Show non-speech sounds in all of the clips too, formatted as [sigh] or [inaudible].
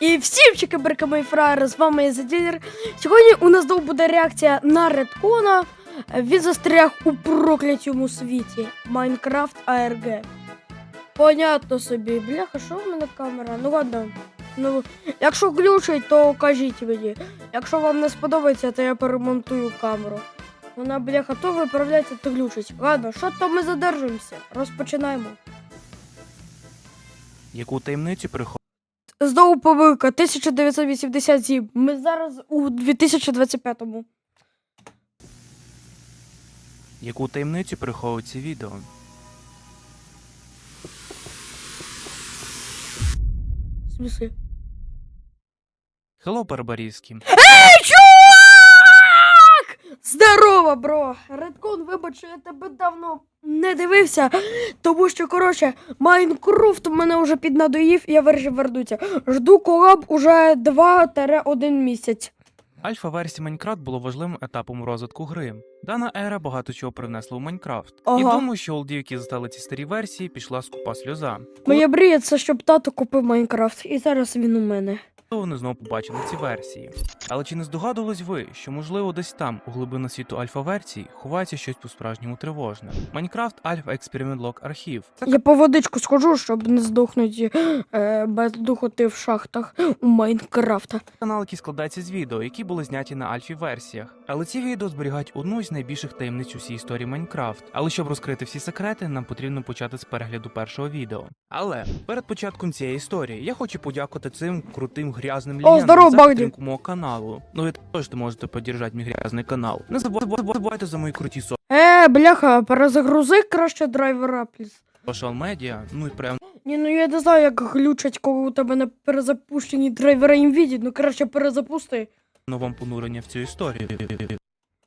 І всім чекабрика мої фраєри, з вами я Заділер. Сьогодні у нас знову буде реакція на Редкона. Він застряг у проклятому світі Майнкрафт АРГ. Понятно собі. Бляха, що в мене камера? Ну ладно. Ну, якщо глючить, то кажіть мені. Якщо вам не сподобається, то я перемонтую камеру. Вона, бляха, то виправляється, то глючить. Ладно, що то ми задержуємося? Розпочинаємо. Яку таємницю приховує Знову помилка 1987. Ми зараз у 2025-му. яку таємницю приховує це відео? Смысле? Хелло, Барбарівський. Здорово, бро! Редкон, вибач, що я тебе давно не дивився, тому що, коротше, Майнкрафт мене вже піднадоїв, і я вирішив вернутися. Жду колаб уже 2-1 місяць. Альфа-версія Майнкрафт було важливим етапом розвитку гри. Дана ера багато чого привнесла у Майнкрафт. І Ага. думаю, що олдів, які застали ці старі версії, пішла скупа сльоза. Моя мрія це щоб тато купив Майнкрафт, і зараз він у мене. Коли вони знову побачили ці версії. Але чи не здогадувались ви, що можливо десь там, у глибина світу альфа-версій, ховається щось по-справжньому тривожне? Майнкрафт Альфа Експеримент Лог Архів. Я по водичку схожу, щоб не здохнути е, без духоти в шахтах у Майнкрафта. канал, який складається з відео, які були зняті на альфі версіях. Але ці відео зберігають одну з найбільших таємниць усій історії Майнкрафт. Але щоб розкрити всі секрети, нам потрібно почати з перегляду першого відео. Але перед початком цієї історії я хочу подякувати цим крутим грязним О, здоров, за підтримку мого каналу. Ну ви теж можете поддержати мій грязний канал. Не забувайте, за мої круті со. Е, бляха, перезагрузи краще драйвера, пліз. соціал медіа. Ну і прям Ні, ну я не знаю, як глючать, коли у тебе не перезапущені драйвера NVIDIA, ну краще перезапусти. Вам понурення в цю історію.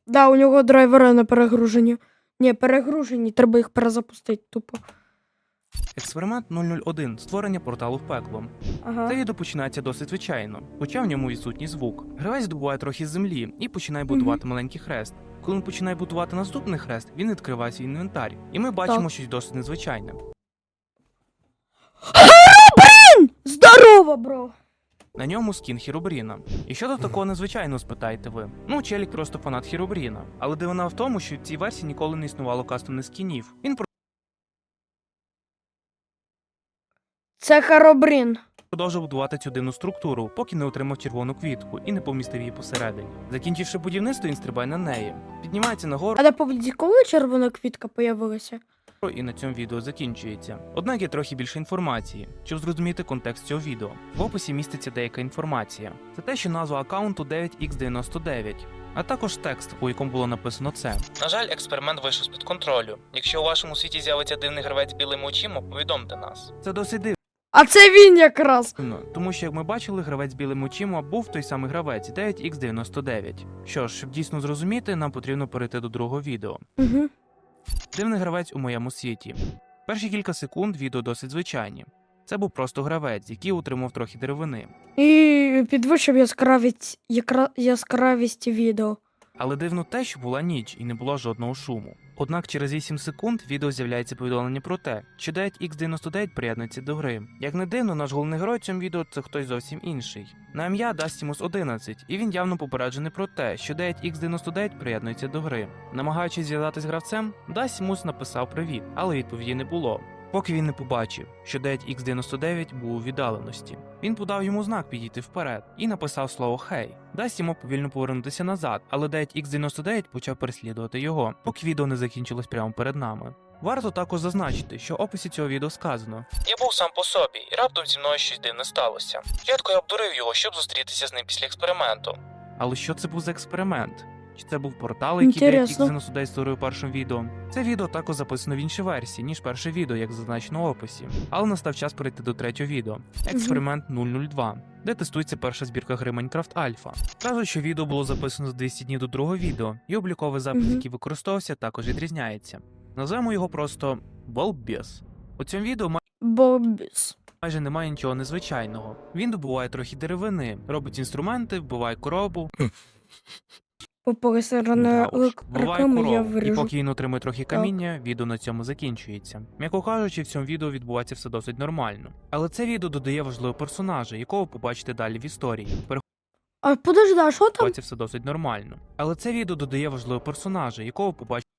Да, у нього драйвери не перегружені. Ні, перегружені, треба їх перезапустити тупо. Експеримент 001 створення порталу в пекло. Ага. Це відео починається досить звичайно, хоча в ньому відсутній звук. Гравець здобуває трохи землі і починає будувати маленький хрест. Коли він починає будувати наступний хрест, він відкриває свій інвентар, і ми бачимо Так. щось досить незвичайне. Здорово, бро! На ньому скін Хіробріна. І що тут такого незвичайного, спитаєте ви? Ну, Челік просто фанат Хіробріна. Але дивина в тому, що в цій версії ніколи не існувало кастомних скінів. Він Це Харобрін. продовжив будувати цю дивну структуру, поки не отримав червону квітку і не помістив її посередині. Закінчивши будівництво, він стрибає на неї, піднімається нагору. А на погляді, коли червона квітка появилася? І на цьому відео закінчується. Однак є трохи більше інформації. Щоб зрозуміти контекст цього відео, в описі міститься деяка інформація. Це те, що назва аккаунту 9x99, а також текст, у якому було написано це. На жаль, експеримент вийшов з-під контролю. Якщо у вашому світі з'явиться дивний гравець з білими очима, повідомте нас. Це досить А це він якраз. тому що, як ми бачили, гравець з білими очима був той самий гравець 9x99. Що ж, щоб дійсно зрозуміти, нам потрібно перейти до другого відео. Угу. Дивний гравець у моєму світі. Перші кілька секунд відео досить звичайні. Це був просто гравець, який утримав трохи деревини. І підвищив яскравість, якра... яскравість відео. Але дивно те, що була ніч і не було жодного шуму. Однак через 8 секунд відео з'являється повідомлення про те, що 9x99 приєднується до гри. Як не дивно, наш головний герой цьому відео це хтось зовсім інший. На ім'я Дастімус 11, і він явно попереджений про те, що 9x99 приєднується до гри. Намагаючись зв'язатись гравцем, Дастімус написав привіт, але відповіді не було. Поки він не побачив, що 9x99 був у віддаленості. Він подав йому знак підійти вперед і написав слово Хей. Дасть йому повільно повернутися назад, але 9x99 почав переслідувати його, поки відео не закінчилось прямо перед нами. Варто також зазначити, що в описі цього відео сказано: Я був сам по собі, і раптом зі мною щось дивне сталося. Спочатку я обдурив його, щоб зустрітися з ним після експерименту. Але що це був за експеримент? Чи це був портал, який Інтересно. 9x99 створив першому відео? Це відео також записано в іншій версії, ніж перше відео, як зазначено в описі. Але настав час перейти до третього відео. Експеримент 002, де тестується перша збірка гри Minecraft Alpha. Кажуть, що відео було записано за 200 днів до другого відео, і обліковий запит, Мгм. який використовувався, також відрізняється. Назвемо його просто Балбес. У цьому відео Бобіс. майже немає нічого незвичайного. Він добуває трохи деревини, робить інструменти, вбиває коробу. [laughs] Попали Да уж. Буває я корову. І виріжу. поки він отримує трохи каміння, відео на цьому закінчується. М'яко кажучи, в цьому відео відбувається все досить нормально. Але це відео додає важливого персонажа, якого побачите далі в історії. А подожди, а що там? Переховується все досить нормально. Але це відео додає важливого персонажа, якого побачите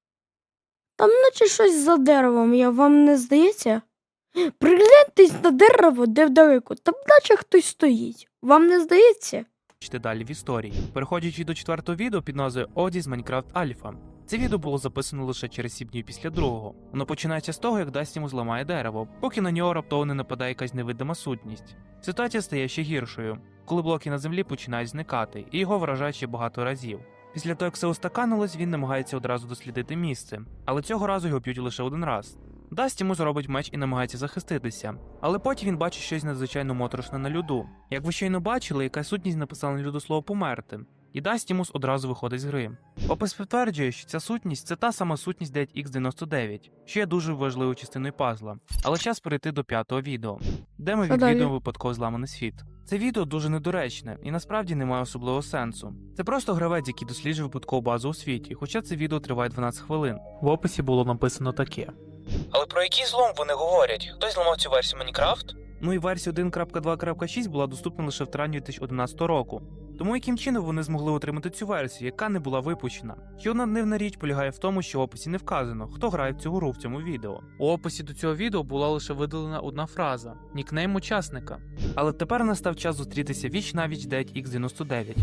Там наче щось за деревом, я вам не здається? Пригляньтесь на дерево, де вдалеку, там наче хтось стоїть. Вам не здається? Далі в історії. Переходячи до четвертого відео під назвою Оді з Minecraft Alpha. Це відео було записано лише через 7 днів після другого. Воно починається з того, як Дасті йому зламає дерево, поки на нього раптово не нападає якась невидима сутність. Ситуація стає ще гіршою, коли блоки на землі починають зникати, і його вражають ще багато разів. Після того, як все устаканилось, він намагається одразу дослідити місце, але цього разу його б'ють лише один раз. Дасть йому зробить меч і намагається захиститися, але потім він бачить щось надзвичайно моторошне на льоду. Як ви щойно бачили, яка сутність написала на льоду слово померти, і Дастімус одразу виходить з гри. Опис підтверджує, що ця сутність це та сама сутність 9X99, що є дуже важливою частиною пазла. Але час перейти до п'ятого відео, де ми відвідуємо випадково зламаний світ. Це відео дуже недоречне і насправді не має особливого сенсу. Це просто гравець, який досліджує випадкову базу у світі, хоча це відео триває 12 хвилин. В описі було написано таке. Але про який злом вони говорять? Хтось зламав цю версію Майнкрафт? Ну і версія 1.2.6 була доступна лише в травні 2011 року. Тому яким чином вони змогли отримати цю версію, яка не була випущена? Ще одна дивна річ полягає в тому, що в описі не вказано, хто грає в цю гру в цьому відео. У описі до цього відео була лише видалена одна фраза нікнейм учасника. Але тепер настав час зустрітися віч на віч 9X99.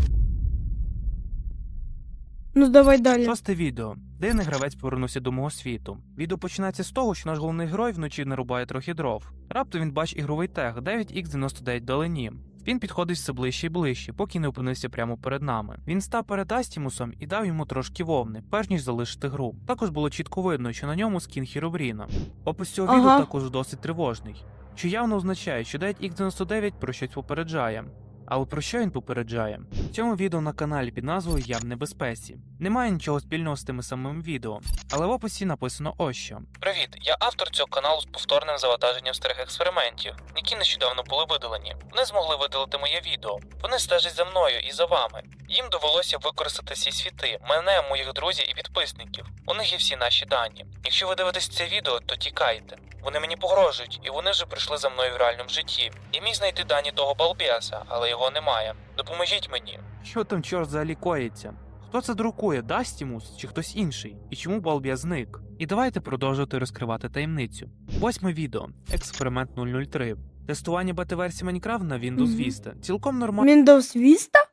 Ну давай далі. Шосте відео. Дивний гравець повернувся до мого світу. Відео починається з того, що наш головний герой вночі нарубає трохи дров. Раптом він бачить ігровий тег 9x99 долині. Він підходить все ближче і ближче, поки не опинився прямо перед нами. Він став перед Астімусом і дав йому трошки вовни, перш ніж залишити гру. Також було чітко видно, що на ньому скін Хіробріна. Опис цього Ага. відео також досить тривожний, що явно означає, що 9x99 про щось попереджає. Але про що він попереджає? В цьому відео на каналі під назвою Я в небезпеці. Немає нічого спільного з тими самими відео, але в описі написано ось що. Привіт, я автор цього каналу з повторним завантаженням старих експериментів, які нещодавно були видалені. Вони змогли видалити моє відео. Вони стежать за мною і за вами. Їм довелося використати всі світи, мене, моїх друзів і підписників. У них є всі наші дані. Якщо ви дивитесь це відео, то тікайте. Вони мені погрожують, і вони вже прийшли за мною в реальному житті. Я міг знайти дані того балбеса, але його немає. Допоможіть мені. Що там чорт взагалі коїться? Хто це друкує, Дастімус чи хтось інший? І чому балбія зник? І давайте продовжувати розкривати таємницю. Восьме відео. Експеримент 003. Тестування бета-версії Minecraft на Windows. Vista. Цілком нормально. Windows Vista?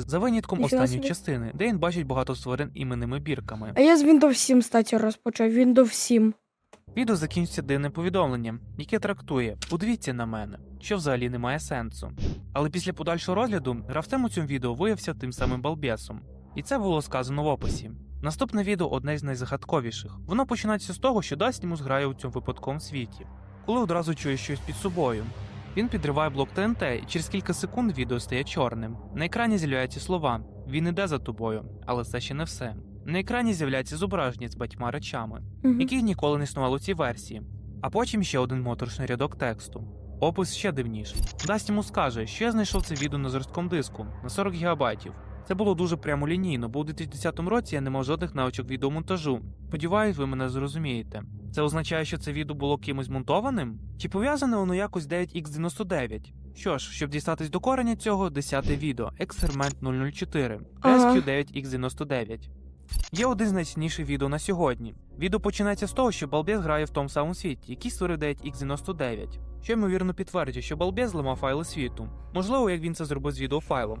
За винятком останньої собі. частини, де він бачить багато створень іменними бірками. А я з Windows 7, статі, розпочав. Windows 7. Відео закінчиться дивним повідомленням, яке трактує подивіться на мене, що взагалі не має сенсу. Але після подальшого розгляду гравцем у цьому відео виявився тим самим балбесом. І це було сказано в описі. Наступне відео одне з найзагадковіших. Воно починається з того, що Дастімус грає у цьому випадковому світі, коли одразу чує щось під собою. Він підриває блок ТНТ, і через кілька секунд відео стає чорним. На екрані з'являються слова: він іде за тобою, але це ще не все. На екрані з'являється зображення з батьма речами Мгм. яких ніколи не існувало у цій версії. А потім ще один моторошний рядок тексту. Опис ще дивніший. Дасть йому скаже, що я знайшов це відео на жорсткому диску на 40 гігабайтів. Це було дуже прямолінійно, бо у 2010 році я не мав жодних навичок відеомонтажу. Сподіваюсь, ви мене зрозумієте. Це означає, що це відео було кимось монтованим? Чи пов'язане воно якось 9x99? Що ж, щоб дістатись до кореня цього, 10 відео, експеримент 004, Ага. Rescue 9x99. Є один з найцінніших відео на сьогодні. Відео починається з того, що Балбес грає в тому самому світі, який створив 9x99, що ймовірно підтверджує, що Балбес зламав файли світу. Можливо, як він це зробив з відеофайлом.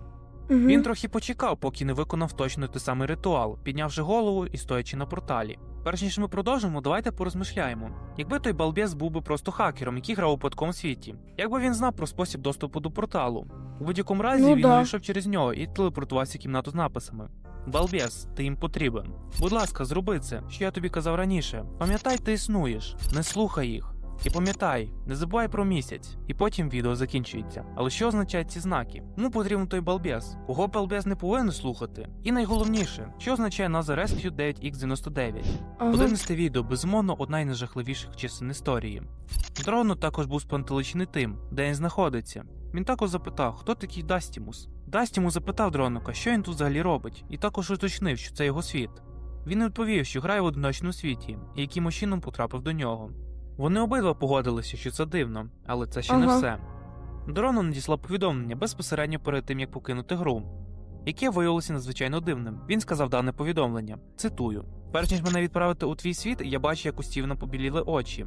Мгм. Він трохи почекав, поки не виконав точно той самий ритуал, піднявши голову і стоячи на порталі. Перш ніж ми продовжимо, давайте порозмишляємо. Якби той балбес був би просто хакером, який грав у випадковому світі, якби він знав про спосіб доступу до порталу. У будь-якому разі Ну він да. увійшов через нього і телепортувався в кімнату з написами. Балбес, ти їм потрібен. Будь ласка, зроби це, що я тобі казав раніше. Пам'ятай, ти існуєш, не слухай їх. І пам'ятай, не забувай про місяць, і потім відео закінчується. Але що означають ці знаки? Кому потрібен той балбес? Кого балбес не повинен слухати? І найголовніше, що означає назва Rescue 9X99? Ага. 11 відео, безумовно, одна із найжахливіших частин історії. Дрону також був спантеличений тим, де він знаходиться. Він також запитав, хто такий Дастімус. Дастімус запитав дроника, що він тут взагалі робить, і також уточнив, що це його світ. Він відповів, що грає в одиночному світі, і яким чином потрапив до нього. Вони обидва погодилися, що це дивно, але це ще не все. Дрону надіслав повідомлення безпосередньо перед тим, як покинути гру, яке виявилося надзвичайно дивним. Він сказав дане повідомлення. Цитую: Перш ніж мене відправити у твій світ, я бачу, як у Стівена побіліли очі.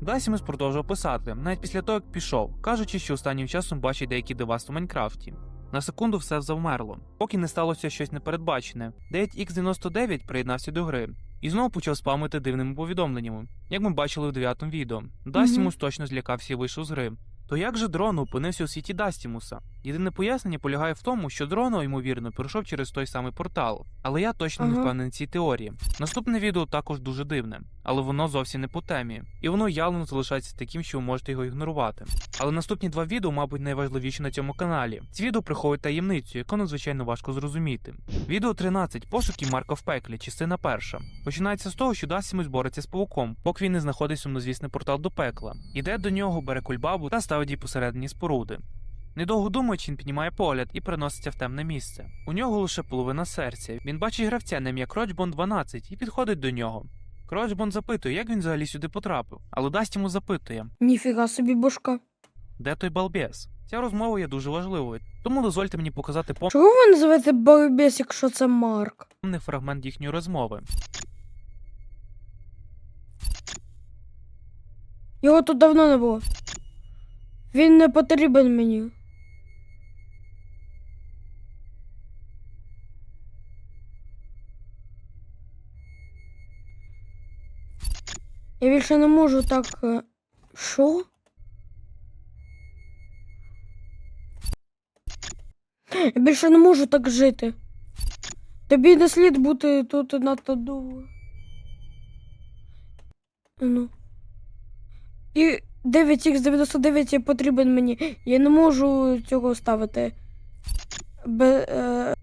Дасімус продовжував писати, навіть після того, як пішов, кажучи, що останнім часом бачить деякі дивас в Майнкрафті. На секунду все завмерло, поки не сталося щось непередбачене. 9x99 приєднався до гри і знову почав спамити дивними повідомленнями, як ми бачили в дев'ятому відео. Дастімус точно злякався і вийшов з гри. То як же дрон опинився у світі Дастімуса? Єдине пояснення полягає в тому, що дрон, ймовірно, пройшов через той самий портал, але я точно не Ага. впевнений в цій теорії. Наступне відео також дуже дивне, але воно зовсім не по темі, і воно явно залишається таким, що ви можете його ігнорувати. Але наступні два відео, мабуть, найважливіші на цьому каналі. Ці відео приховують таємницю, яку надзвичайно важко зрозуміти. Відео 13. Пошуки Марка в пеклі, частина перша. Починається з того, що Дасімус бореться з павуком, поки він не знаходить сумнозвісний портал до пекла. Іде до нього, бере кульбабу та її посередині споруди. Недовго думаючи, він піднімає погляд і переноситься в темне місце. У нього лише половина серця. Він бачить гравця на ім'я Крочбон 12 і підходить до нього. Крочбон запитує, як він взагалі сюди потрапив, але дасть йому запитує, Ніфіга собі башка. де той балбес. Ця розмова є дуже важливою, тому дозвольте мені показати Чого ви називаєте балбес, якщо це Марк? повний фрагмент їхньої розмови. Його тут давно не було. Він не потрібен мені. Я більше не можу так. е, Що? Я більше не можу так жити. Тобі не слід бути тут надто довго. Ну. І 9х99 потрібен мені. Я не можу цього ставити. Бе, е,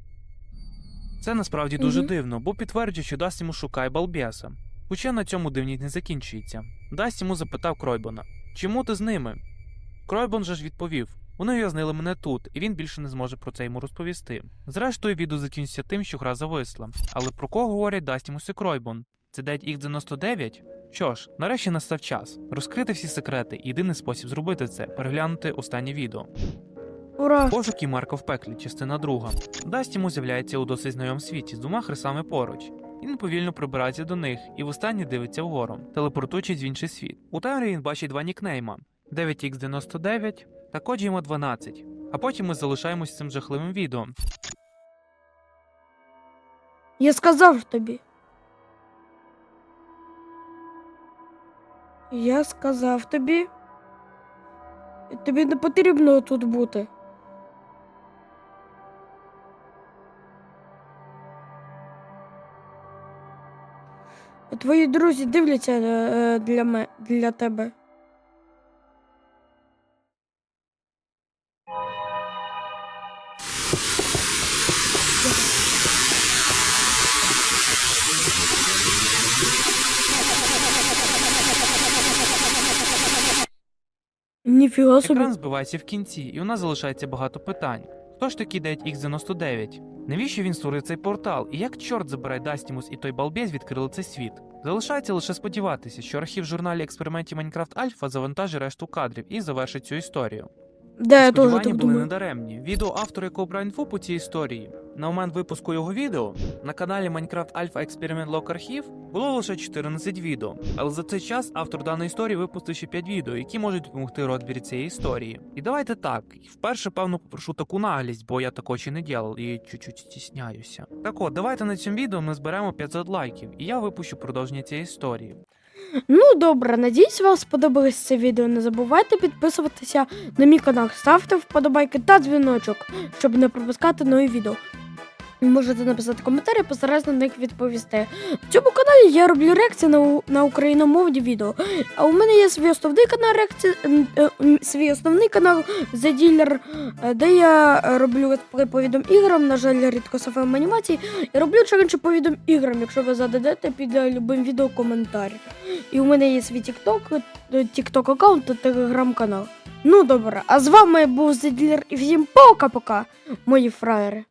Це насправді дуже Мгм. дивно, бо підтверджує, що дасть йому шукає балбеса. Хоча на цьому дивність не закінчується. Дасть йому запитав Кройбона, чому ти з ними? Кройбон же ж відповів: вони ув'язнили мене тут, і він більше не зможе про це йому розповісти. Зрештою, відео закінчиться тим, що гра зависла. Але про кого говорять Дастімус і Кройбон? Це 9X99? Що ж, нарешті настав час розкрити всі секрети, єдиний спосіб зробити це переглянути останнє відео. ура! Пошуки Марка в пеклі, частина друга. Дасть йому з'являється у досить знайомому світі з двома хресами поруч. Він повільно прибирається до них і востаннє дивиться вгору, телепортуючись в інший світ. У темряві він бачить два нікнейма: 9x99 та Kojima 12. А потім ми залишаємось цим жахливим відео. Я сказав тобі. Я сказав тобі. Тобі не потрібно тут бути. Твої друзі дивляться е, для, для тебе. Ніфіга собі. Екран збивається в кінці, і у нас залишається багато питань. Хто ж такий дає X99? Навіщо він створив цей портал? І як чорт забирає Дастімус і той балбез відкрили цей світ? Залишається лише сподіватися, що архів журналі експериментів Minecraft Alpha завантажить решту кадрів і завершить цю історію. Да, я теж так були думаю. недаремні. Відео автора, якого брав інфу по цій історії. На момент випуску його відео на каналі Minecraft Alpha Experiment Log Archive було лише 14 відео. Але за цей час автор даної історії випустив ще 5 відео, які можуть допомогти розбірі цієї історії. І давайте так. Вперше, певно, попрошу таку наглість, бо я такого ще не діяв і чуть-чуть стісняюся. Так от, давайте на цьому відео ми зберемо 500 лайків, і я випущу продовження цієї історії. Ну добре, надіюсь, вам сподобалось це відео. Не забувайте підписуватися на мій канал, ставте вподобайки та дзвіночок, щоб не пропускати нові відео. Можете написати коментарі, постараюсь на них відповісти. В цьому каналі я роблю реакції на, на україномовні відео. А у мене є свій основний канал реакції, е, свій основний канал The Dealer, е, де я е, роблю летсплей по відеоіграм, на жаль, рідко сафем анімації. І роблю челенджі по відеоіграм, якщо ви зададете під е, любим відео коментар. І у мене є свій TikTok, TikTok аккаунт та телеграм-канал. Ну добре, а з вами був Зеділер і всім пока-пока, мої фраєри.